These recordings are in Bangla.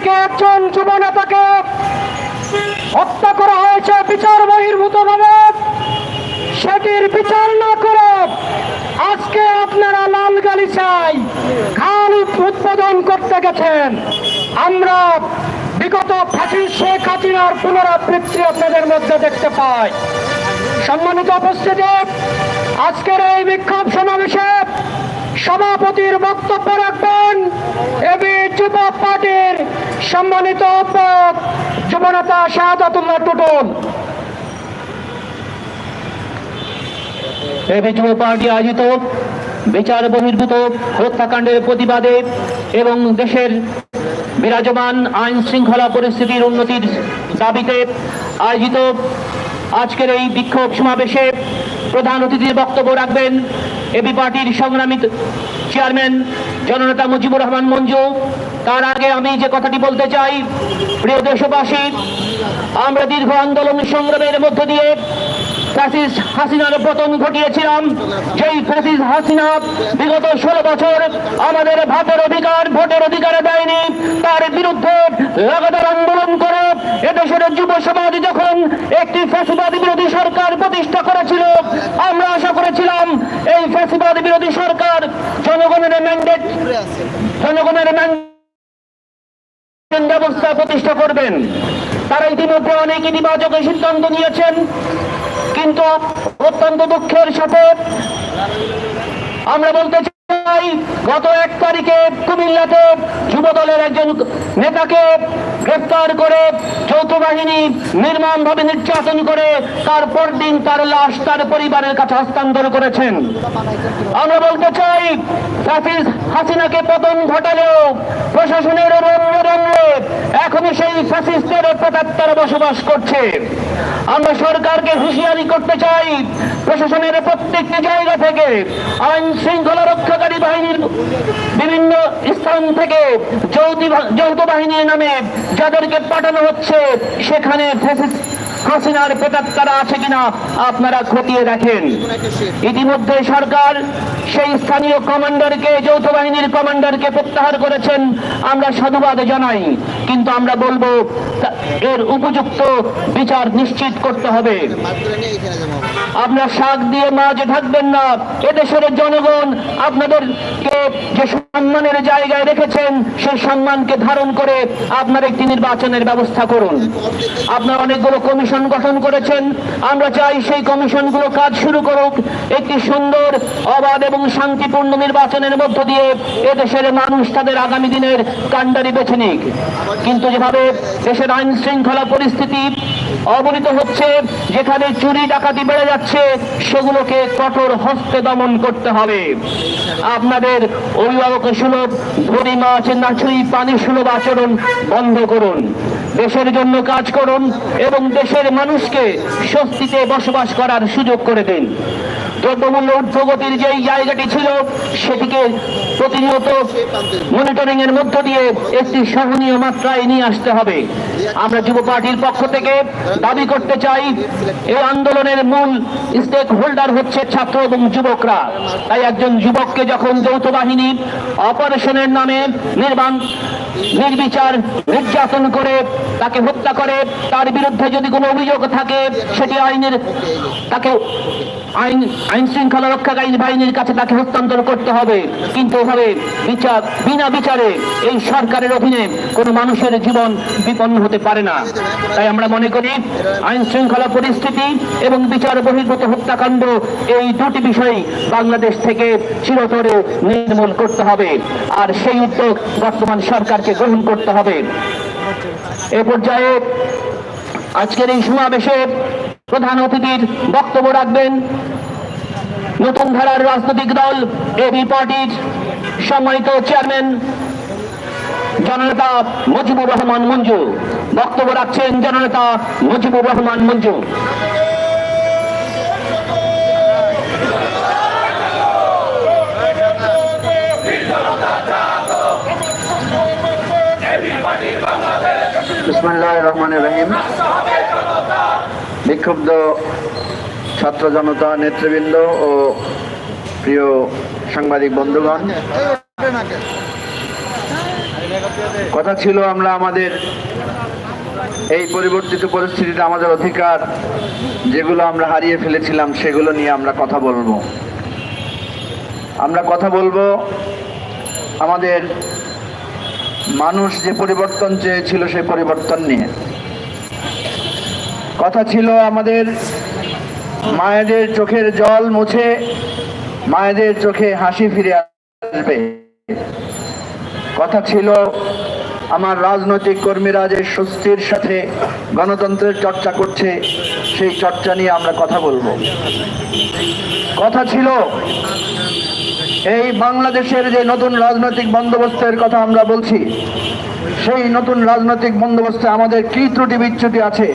তারিখে একজন যুব নেতাকে হত্যা করা হয়েছে বিচার বহির্ভূত ভাবে সেটির বিচার না করে আজকে আপনারা লাল গালিচাই খাল উৎপাদন করতে গেছেন। আমরা বিগত ফাঁসি শেখ হাসিনার পুনরাবৃত্তি আপনাদের মধ্যে দেখতে পাই। সম্মানিত উপস্থিতি, আজকের এই বিক্ষোভ সমাবেশে সভাপতির বক্তব্য রাখবেন এবি যুব পার্টির সম্মানিত যুবনেতা শাহাদাতুল্লাহ টুটুল। এবি যুব পার্টি আয়োজিত বিচার বহির্ভূত হত্যাকাণ্ডের প্রতিবাদে এবং দেশের বিরাজমান আইন শৃঙ্খলা পরিস্থিতির উন্নতির দাবিতে আয়োজিত আজকের এই বিক্ষোভ সমাবেশে প্রধান অতিথির বক্তব্য রাখবেন এবি পার্টির সংগ্রামী চেয়ারম্যান জননেতা মুজিবুর রহমান মঞ্জু, তার আগে আমি যে কথাটি বলতে চাই, প্রিয় দেশবাসী, আমরা দীর্ঘ আন্দোলন সংগ্রামের মধ্য দিয়ে ফ্যাসিস্ট হাসিনার পতন ঘটিয়েছিলাম। যেই ফ্যাসিস্ট হাসিনা বিগত ষোলো বছর আমাদের ভাতের অধিকার, ভোটের অধিকার দেয়নি, তার বিরুদ্ধে লাগাতার আন্দোলন করে এদেশের যুব সমাজ যখন একটি ফ্যাসিবাদ বিরোধী সরকার প্রতিষ্ঠা করেছিল, আমরা আশা করেছিলাম ফ্যাসিবাদ বিরোধী সরকার, জনগণের ম্যান্ডেট জনগণের ব্যবস্থা প্রতিষ্ঠা করবেন। তারা ইতিমধ্যে অনেক ইতিবাচক সিদ্ধান্ত নিয়েছেন, কিন্তু অত্যন্ত দুঃখের সাথে আমরা বলতে চাই, গত এক তারিখে কুমিল্লাতে যুব দলের একজন নেতাকে গ্রেফতার করে যৌথ বাহিনী নির্মমভাবে নির্যাতন করে তারপর দিন তার লাশ তার পরিবারের কাছে হস্তান্তর করেছেন। আমরা বলতে চাই হাসিনাকে পতন ঘটালেও প্রশাসনের এখনই সেই ফ্যাসিস্টের প্রেতাত্মারা বসবাস করছে। আমরা সরকারকে হুঁশিয়ারি করতে চাই, প্রশাসনের প্রত্যেকটি জায়গা থেকে, আইন শৃঙ্খলা রক্ষাকারী বাহিনীর বিভিন্ন স্থান থেকে যৌথ বাহিনীর নামে যাদেরকে পাঠানো হচ্ছে, সেখানে ফ্যাসিস্ট হাসিনার প্রেতাত্মারা আছে কিনা আপনারা খতিয়ে দেখেন। ইতিমধ্যে সরকার সেই স্থানীয় কমান্ডারকে, যৌথ বাহিনীর কমান্ডারকে প্রত্যাহার করেছেন। আমরা সাধুবাদ জানাই, কিন্তু আমরা বলব এর উপযুক্ত বিচার নিশ্চিত করতে হবে। আপনার শাক দিয়ে মাছ ঢাকবেন না। এদেশের জনগণ আপনাদেরকে যে সম্মানের জায়গায় রেখেছেন, সেই সম্মানকে ধারণ করে আপনার একটি নির্বাচনের ব্যবস্থা করুন। আপনার অনেকগুলো কমিশন গঠন করেছেন। আমরা চাই সেই কমিশনগুলো কাজ শুরু করুক। একটি সুন্দর, অবাধ এবং শান্তিপূর্ণ নির্বাচনের মধ্য দিয়ে এদেশের মানুষ তাদের আগামী দিনের কাণ্ডারি বেছে নিক। কিন্তু যেভাবে দেশের আইন শৃঙ্খলা পরিস্থিতি অবনীত হচ্ছে, যেখানে চুরি ডাকাতি বেড়ে যাচ্ছে, সেগুলোকে কঠোর হস্তে দমন করতে হবে। আপনাদের অভিভাবক সুলভ ধরি মাছ নাছুই পানি সুলভ আচরণ বন্ধ করুন। দেশের জন্য কাজ করুন এবং দেশের মানুষকে স্বস্তিতে বসবাস করার সুযোগ করে দিন। দ্রব্যমূল্য ঊর্ধ্বগতির যেই জায়গাটি ছিল, সেটিকে প্রতিনিয়ত মনিটরিং এর মধ্য দিয়ে একটি সহনীয় মাত্রায় নিয়ে আসতে হবে। আমরা যুব পার্টির পক্ষ থেকে দাবি করতে চাই, এই আন্দোলনের মূল স্টেক হোল্ডার হচ্ছে ছাত্র এবং যুবকরা। তাই একজন যুবককে যখন যৌথ বাহিনী অপারেশনের নামে নির্মাণ নির্বিচার, নির্যাতন করে, তাকে হত্যা করে, তার বিরুদ্ধে যদি কোনো অভিযোগ থাকে, সেটি আইনের, তাকে আইন আইন শৃঙ্খলা রক্ষাকারী বাহিনীর কাছে তাকে হস্তান্তর করতে হবে। কিন্তু এভাবে বিচার, বিনা বিচারে এই সরকারের অধীনে কোনো মানুষের জীবন বিপন্ন হতে পারে না। তাই আমরা মনে করি, আইন শৃঙ্খলা পরিস্থিতি এবং বিচার বহির্ভূত হত্যাকাণ্ড এই দুটি বিষয় বাংলাদেশ থেকে চিরতরে নির্মূল করতে হবে। আর সেই উদ্যোগ বর্তমান সরকারকে গ্রহণ করতে হবে। এ পর্যায়ে আজকের এই সমাবেশে প্রধান অতিথির বক্তব্য রাখবেন। নতুন ধারার রাজনৈতিক দল এবি পার্টির সম্মানিত চেয়ারম্যান, জননেতা মুজিবুর রহমান মঞ্জু। বক্তব্য রাখছেন জননেতা মুজিবুর রহমান মঞ্জু। রহমান রহিম। বিক্ষুব্ধ ছাত্র জনতা নেতৃবৃন্দ ও প্রিয় সাংবাদিক বন্ধুগণ। কথা ছিল আমরা আমাদের এই পরিবর্তিত পরিস্থিতিতে আমাদের অধিকার, যেগুলো আমরা হারিয়ে ফেলেছিলাম, সেগুলো নিয়ে আমরা কথা বলব। আমরা কথা বলব আমাদের মানুষ যে পরিবর্তন চেয়েছিল, সেই পরিবর্তন নিয়ে। কথা ছিল আমাদের মায়েদের চোখের জল মুছে, মায়েদের চোখে হাসি ফিরে আসবে। কথা ছিল আমার রাজনৈতিক কর্মীরা যে স্বস্তির সাথে গণতন্ত্রের চর্চা করছে, সেই চর্চা নিয়ে আমরা কথা বলব। কথা ছিল এই বাংলাদেশের যে নতুন রাজনৈতিক বন্দোবস্তের কথা আমরা বলছি, সেই নতুন রাজনৈতিক বন্দোবস্তে আমাদের কী ত্রুটি বিচ্যুতি আছে?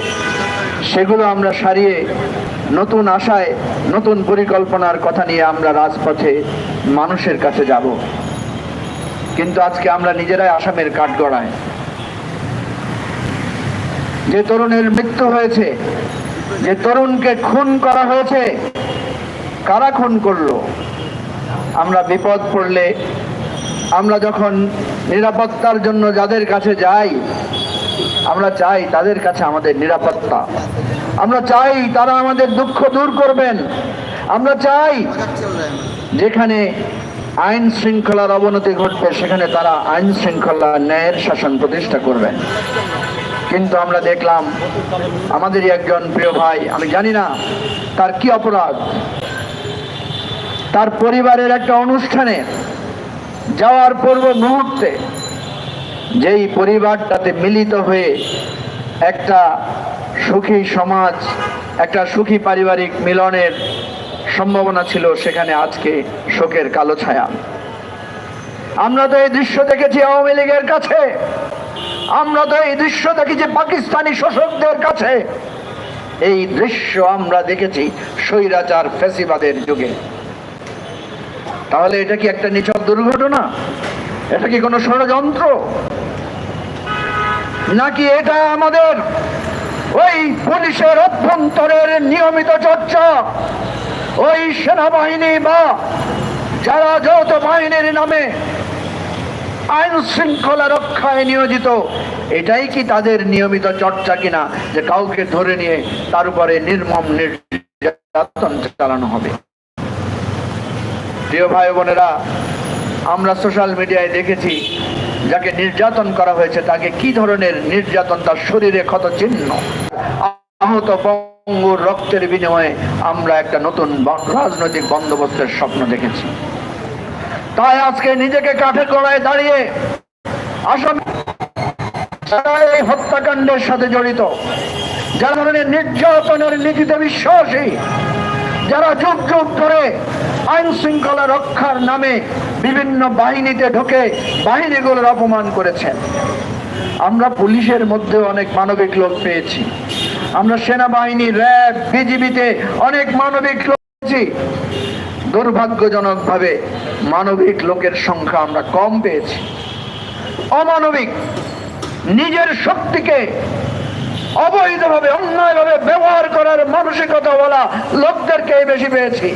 সেগুলো আমরা সারিয়ে নতুন আশায়, নতুন পরিকল্পনার কথা নিয়ে আমরা রাজপথে মানুষের কাছে যাব। কিন্তু আজকে আমরা নিজেরাই আসামের কাঠগড়ায়। যে তরুণের মৃত্যু হয়েছে, যে তরুণকে খুন করা হয়েছে, কারা খুন করল? আমরা বিপদ পড়লে আমরা যখন নিরাপত্তার জন্য যাদের কাছে যাই আমরা চাই তাদের কাছে আমাদের নিরাপত্তা। আমরা চাই তারা আমাদের দুঃখ দূর করবেন। আমরা চাই যেখানে আইন শৃঙ্খলার অবনতি ঘটবে, সেখানে তারা আইন শৃঙ্খলা ন্যায়ের শাসন প্রতিষ্ঠা করবেন। কিন্তু আমরা দেখলাম, আমাদেরই একজন প্রিয় ভাই, আমি জানি না তার কি অপরাধ। তার পরিবারের একটা অনুষ্ঠানে যাওয়ার পূর্ব মুহূর্তে যেই পরিবারটাতে মিলিত হয়ে একটা সুখী সমাজ, একটা সুখী পারিবারিক মিলনের সম্ভাবনা ছিল সেখানে আজকে শোকের কালো ছায়া। আমরা তো এই দৃশ্য দেখেছি আওয়ামী লীগের কাছে। আমরা তো এই দৃশ্য দেখেছি পাকিস্তানি শোষকদের কাছে। এই দৃশ্য আমরা দেখেছি স্বৈরাচার ফেসিবাদের যুগে। তাহলে এটা কি একটা নিছক দুর্ঘটনা? এটা কি কোনো ষড়যন্ত্র? নাকি এটা আমাদের ওই পুলিশের অভ্যন্তরের নিয়মিত চর্চা? ওই সেনাবাহিনী বা যারা যৌথ বাহিনীর নামে আইন শৃঙ্খলা রক্ষায় নিয়োজিত, এটাই কি তাদের নিয়মিত চর্চা কিনা যে কাউকে ধরে নিয়ে তার উপরে নির্মম নির্যাতন চালানো হবে? প্রিয় ভাই বোনেরা, আমরা সোশ্যাল মিডিয়ায় দেখেছি যাকে নির্যাতন করা হয়েছে, তাকে কি ধরনের নির্যাতন? তার শরীরে ক্ষত চিহ্ন। আহত পঙ্গুর রক্তের বিনিময়ে আমরা একটা নতুন রাজনৈতিক বন্দোবস্তের স্বপ্ন দেখেছি। তাই আজকে নিজেকে কাঠে কড়ায় দাঁড়িয়ে আসাম এই হত্যাকাণ্ডের সাথে জড়িত, যারা ধরনের নির্যাতনের নীতিতে বিশ্বাসী, যারা যুগ যুগ ধরে আইন শৃঙ্খলা রক্ষার নামে বিভিন্ন বাহিনীতে ঢোকে বাহিনীগুলোর অপমান করেছেন। আমরা পুলিশের মধ্যে অনেক মানবিক লোক পেয়েছি। আমরা সেনাবাহিনী, র্যাব, বিজিবিতে অনেক মানবিক লোক পেয়েছি। দুর্ভাগ্যজনকভাবে মানবিক লোকের সংখ্যা আমরা কম পেয়েছি। অমানবিক নিজের শক্তিকে অবৈধভাবে, অন্যায়ভাবে ব্যবহার করার মানসিকতা বলা লোকদেরকে বেশি পেয়েছি।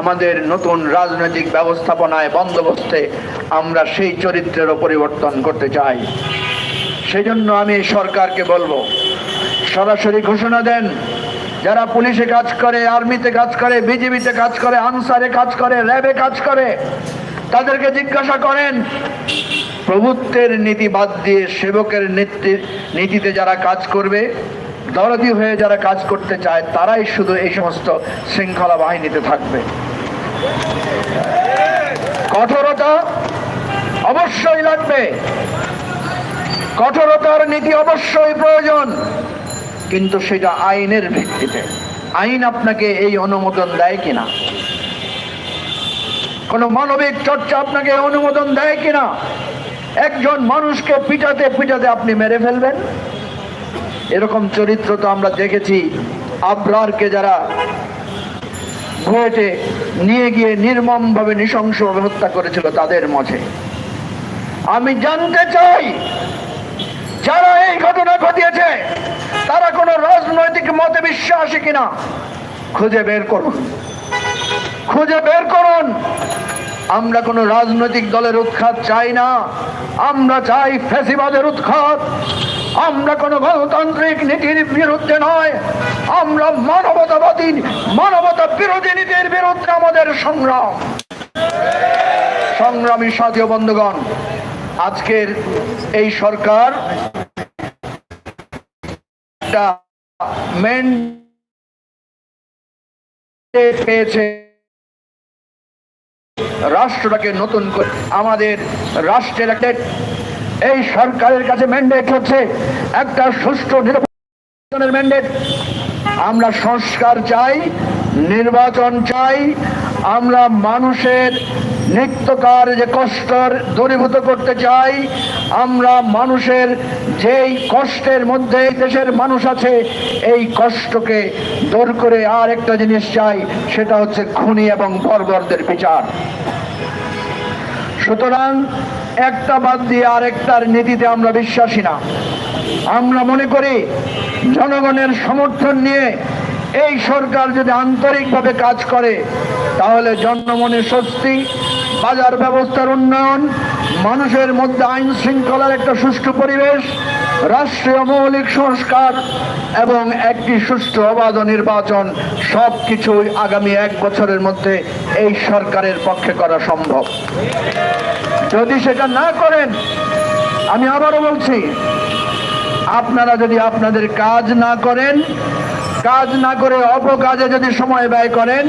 আমাদের নতুন রাজনৈতিক ব্যবস্থাপনায় বন্দোবস্তে আমরা সেই চরিত্রেরও পরিবর্তন করতে চাই। সেই জন্য আমি সরকারকে বলব, সরাসরি ঘোষণা দেন, যারা পুলিশে কাজ করে, আর্মিতে কাজ করে, বিজিবিতে কাজ করে, আনসারে কাজ করে, র্যাবে কাজ করে, তাদেরকে জিজ্ঞাসা করেন, প্রভুত্বের নীতি বাদ দিয়ে সেবকের নীতি, নীতিতে যারা কাজ করবে, দরদি হয়ে যারা কাজ করতে চায়, তারাই শুধু এই সমস্ত শৃঙ্খলা বাহিনীতে থাকবে। কঠোরতা অবশ্যই লাগবে। কঠোরতার নীতি অবশ্যই প্রয়োজন, কিন্তু সেটা আইনের ভিত্তিতে। আইন আপনাকে এই অনুমোদন দেয় কিনা? কোন মানবিক চর্চা আপনাকে অনুমোদন দেয় কিনা? একজন মানুষকে পিটাতে পিটাতে আপনি মেরে ফেলবেন। এরকম চরিত্র তো আমরা দেখেছি। আবরারকে যারা ভুয়েটে নিয়ে গিয়ে নির্মমভাবে নৃশংসভাবে হত্যা করেছিল তাদের মাঝে। আমি জানতে চাই, যারা এই ঘটনা ঘটিয়েছে, তারা কোনো রাজনৈতিক মতে বিশ্বাসী কিনা? খুঁজে বের করুন। খুঁজে বের করুন। আমরা কোনো রাজনৈতিক দলের উৎখাত চাই না। আমরা চাই ফ্যাসিবাদের উৎখাত। আমরা কোনো গণতান্ত্রিক নীতির বিরুদ্ধে নয়। আমরা মানবতাবাদী মানবতা বিরোধী নীতির বিরুদ্ধে আমাদের সংগ্রাম। সংগ্রামী সাথী ও বন্ধুগণ, আজকের এই সরকার মেন রাষ্ট্রটাকে নতুন করে, আমাদের রাষ্ট্রের একটা এই সরকারের কাছে ম্যান্ডেট হচ্ছে একটা সুষ্ঠু নির্বাচনের ম্যান্ডেট আমরা সংস্কার চাই, নির্বাচন চাই, আমরা মানুষের নিত্যকার যে কষ্টর দূরীভূত করতে চাই, আমরা মানুষের যেই কষ্টের মধ্যে দেশের মানুষ আছে, এই কষ্টকে দূর করে আর একটা জিনিস চাই, সেটা হচ্ছে খুনি এবং বর্বরদের বিচার। সুতরাং একটা বাদ দিয়ে আরেকটার নীতিতে আমরা বিশ্বাসী না। আমরা মনে করি জনগণের সমর্থন নিয়ে এই সরকার যদি আন্তরিকভাবে কাজ করে, তাহলে জনমনে স্বস্তি, বাজার ব্যবস্থার উন্নয়ন, মানুষের মধ্যে আইন শৃঙ্খলার একটা সুষ্ঠু পরিবেশ রাষ্ট্রীয় মৌলিক সংস্কার এবং একটি সুষ্ঠু অবাধ নির্বাচন সব কিছুই আগামী এক বছরের মধ্যে এই সরকারের পক্ষে করা সম্ভব। যদি সেটা না করেন, আমি আবারও বলছি, আপনারা যদি আপনাদের কাজ না করেন, কাজ না করে অপকাজে যদি সময় ব্যয় করেন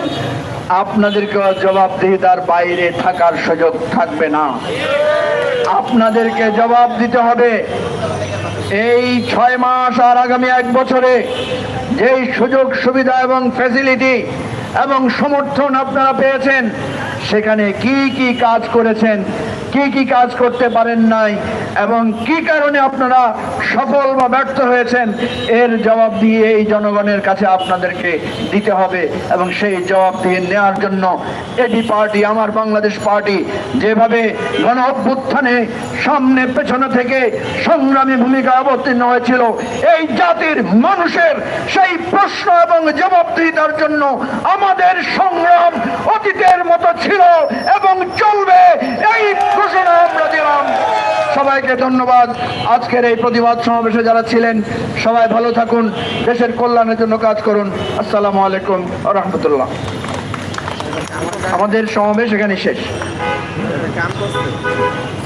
আপনাদেরকে জবাবদিহিতার বাইরে থাকার সুযোগ থাকবে না। আপনাদেরকে জবাব দিতে হবে এই ছয় মাস আর আগামী এক বছরে যেই সুযোগ, সুবিধা এবং ফ্যাসিলিটি এবং সমর্থন আপনারা পেয়েছেন, সেখানে কি কি কাজ করেছেন, কি কি কাজ করতে পারেন নাই এবং কি কারণে আপনারা সফল বা ব্যর্থ হয়েছেন, এর জবাব দিয়ে এই জনগণের কাছে আপনাদেরকে দিতে হবে এবং সেই জবাব দিয়ে নেওয়ার জন্য এডি পার্টি, আমার বাংলাদেশ পার্টি, যেভাবে গণ অভ্যুত্থানে সামনে পেছনে থেকে সংগ্রামী ভূমিকা অবতীর্ণ হয়েছিল, এই জাতির মানুষের সেই প্রশ্ন এবং জবাবদিহিতার জন্য আমাদের সংগ্রাম অতীতের মতো ছিল এবং চলবে, এই ঘোষণা আমরা দিলাম। সবাইকে ধন্যবাদ। আজকের এই প্রতিবাদ সমাবেশে যারা ছিলেন, সবাই ভালো থাকুন, দেশের কল্যাণের জন্য কাজ করুন। আসসালামু আলাইকুম রহমতুল্লাহ। আমাদের সমাবেশ এখানে শেষ।